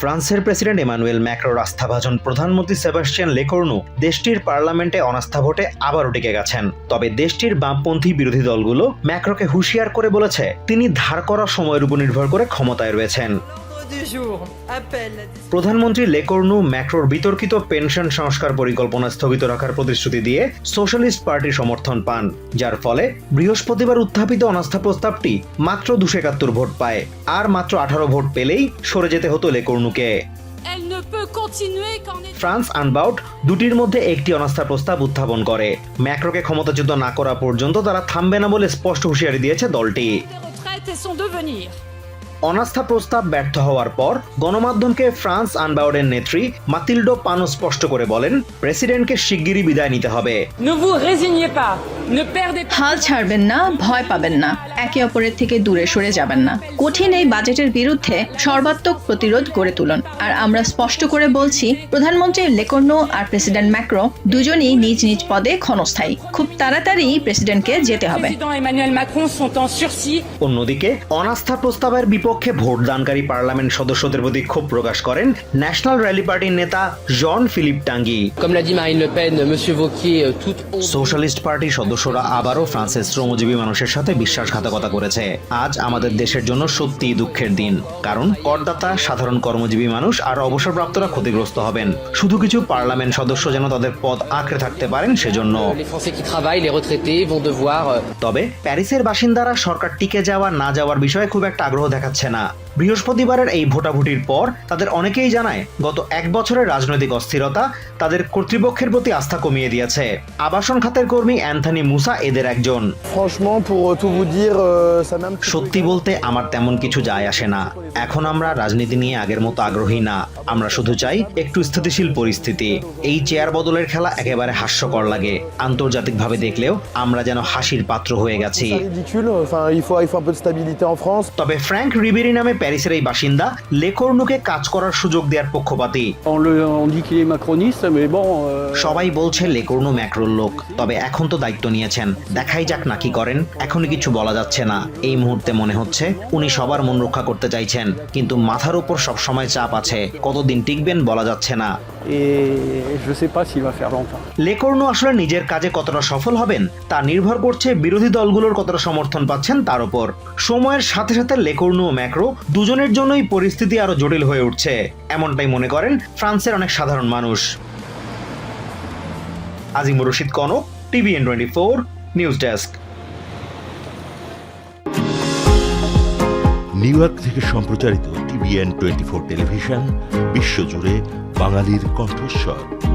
ফ্রান্সের president Emmanuel ম্যাক্রোর আস্থাভাজন প্রধানমন্ত্রী Sebastian Lecornu দেশটির পার্লামেন্টে অনাস্থা ভোটে আবারও টিকে গেছেন। তবে দেশটির বামপন্থী বিরোধী দলগুলো ম্যাক্রোকে হুঁশিয়ার করে বলেছে, তিনি ধার করা সময়ের উপর নির্ভর করে ক্ষমতায় রয়েছেন। Du jour. Appelle প্রধানমন্ত্রী লেকর্নু ম্যাক্রোর বিতর্কিত পেনশন সংস্কার পরিকল্পনা স্থগিত রাখার প্রতিশ্রুতি দিয়ে সোশ্যালিস্ট পার্টির সমর্থন পান যার ফলে বৃহস্পতিবার উত্থাপিত অনাস্থা প্রস্তাবটি মাত্র দুশো একাত্তর ভোট পায় আর মাত্র আঠারো ভোট পেলেই সরে যেতে হতো লেকর্নুকে। ফ্রান্স আনবাউট দুটির মধ্যে একটি অনাস্থা প্রস্তাব উত্থাপন করে। ম্যাক্রোকে ক্ষমতাচ্যুত না করা পর্যন্ত তারা থামবে না বলে স্পষ্ট হুঁশিয়ারি দিয়েছে দলটি। অনাস্থা প্রস্তাব ব্যর্থ হওয়ার পর গণমাধ্যমকে ফ্রান্স আনবাউডের নেত্রী মাতিল্ডো পানো স্পষ্ট করে বলেন, প্রেসিডেন্টকে শিগগিরই বিদায় নিতে হবে। হাল ছাড়বেন না ভয় পাবেন না। একে অপরের থেকে দূরে সরে যাবেন না। কঠিন এই বাজেটের বিরুদ্ধে সর্বাত্মক প্রতিরোধ গড়ে তুলুন। আর আমরা স্পষ্ট করে বলছি প্রধানমন্ত্রী লেকর্নো আর প্রেসিডেন্ট ম্যাক্রো দুজনই নিজ নিজ পদে ক্ষণস্থায়ী। খুব তাড়াতাড়ি প্রেসিডেন্টকে যেতে হবে. অন্যদিকে অনাস্থা প্রস্তাবের বিপক্ষে ভোটদানকারী পার্লামেন্ট সদস্যদের প্রতি ক্ষোভ প্রকাশ করেন ন্যাশনাল র্যালি পার্টির নেতা জন ফিলিপ টাঙ্গি। সোশ্যালিস্ট পার্টির সদস্যরা আবারও ফ্রান্সের শ্রমজীবী মানুষের সাথে বিশ্বাসঘাতকতা করেছে। আজ আমাদের দেশের জন্য সত্যিই দুঃখের দিন। কারণ করদাতা সাধারণ কর্মজীবী মানুষ আর অবসরপ্রাপ্তরা ক্ষতিগ্রস্ত হবেন। শুধু কিছু পার্লামেন্ট সদস্য যেন তাদের পদ আঁকড়ে থাকতে পারেন সেজন্য। Euh, তবে প্যারিসের বাসিন্দারা সরকার টিকে যাওয়া না যাওয়ার বিষয়ে খুব একটা আগ্রহ দেখাচ্ছে না। বৃহস্পতিবারের এই ভোটাভুটির পর তাদের অনেকেই জানায় গত এক বছরের রাজনৈতিক অস্থিরতা তাদের কর্তৃপক্ষের প্রতি আস্থা কমিয়ে দিয়েছে। আবাসন খাতের কর্মী অ্যান্থনি মুসা এদের একজন। Euh, সত্যি বলতে আমার তেমন কিছু যায় আসে না। এখন আমরা রাজনীতি নিয়ে আগের মতো আগ্রহী না। আমরা শুধু চাই একটু স্থিতিশীল পরিস্থিতি। এই চেয়ার বদলের খেলা একেবারে হাস্যকর লাগে। আন্তর্জাতিকভাবে দেখলেও আমরা যেন হাসির পাত্র হয়ে গেছি. তবে ফ্র্যাঙ্ক রিবেরি নামে প্যারিসের এই বাসিন্দা লেকর্নুকে কাজ করার সুযোগ দেওয়ার পক্ষপাতী। Euh, সবাই বলছে লেকর্নু ম্যাক্রোর লোক তবে এখন তো দায়িত্ব নিয়েছেন। দেখাই যাক না কি করেন এখনই কিছু বলা যাচ্ছে না। এই মুহূর্তে মনে হচ্ছে উনি সবার মন রক্ষা করতে চাইছেন কিন্তু মাথার উপর সবসময় চাপ আছে। কতদিন টিকবেন বলা যাচ্ছে না। Et je sais pas s'il va faire longtemps. Lecornu আসলে নিজের কাজে কতটা সফল হবেন তা নির্ভর করছে বিরোধী দলগুলোর কতটা সমর্থন পাচ্ছেন তার উপর। সময়ের সাথে সাথে লেকর্নু ও ম্যাক্রো দুজনের জন্যই পরিস্থিতি আরও জটিল হয়ে উঠছে। এমনটাই মনে করেন ফ্রান্সের অনেক সাধারণ মানুষ। Azimur Rashid Kanak TVN twenty four news desk. New York থেকে সম্প্রচারিত টিভিএন টোয়েন্টি ফোর টেলিভিশন বিশ্বজুড়ে বাঙালির কণ্ঠস্বর।